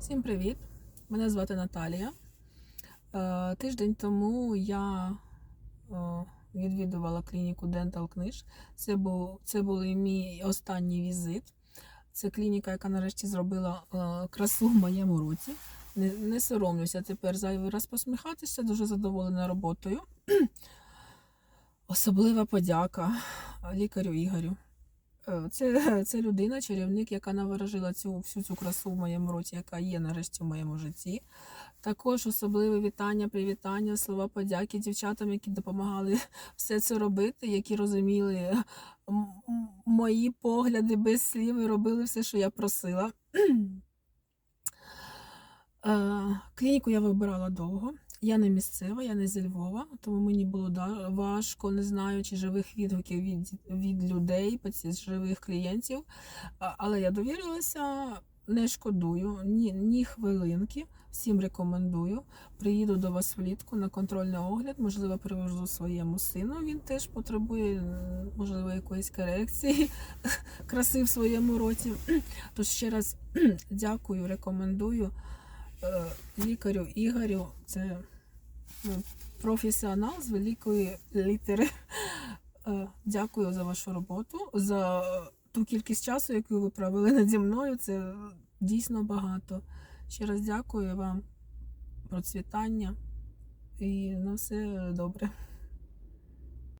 Всім привіт! Мене звати Наталія. Е, Тиждень тому я е, відвідувала клініку Dental Книж. Це був це був мій останній візит. Це клініка, яка нарешті зробила е, красу в моєму році. Не, не соромлюся тепер зайвий раз посміхатися, дуже задоволена роботою. Особлива подяка лікарю Ігорю. Е, Це, це людина, чарівник, яка наворожила цю всю цю красу в моєму році, яка є нарешті в моєму житті. Також особливе вітання, привітання, слова подяки дівчатам, які допомагали все це робити, які розуміли м- мої погляди без слів і робили все, що я просила. Е, Клініку я вибирала довго. Я не місцева, я не зі Львова, тому мені було важко, не знаючи живих відгуків від, від людей, живих клієнтів. Але я довірилася, не шкодую, ні, ні хвилинки. Всім рекомендую. Приїду до вас влітку на контрольний огляд, можливо, привожу своєму сину. Він теж потребує, можливо, якоїсь корекції краси в своєму році. Тож ще раз дякую, рекомендую е, лікарю Ігорю. Це професіонал з великої літери. Е, Дякую за вашу роботу, за ту кількість часу, яку ви провели наді мною. Це дійсно багато. Ще раз дякую вам процвітання і на все добре.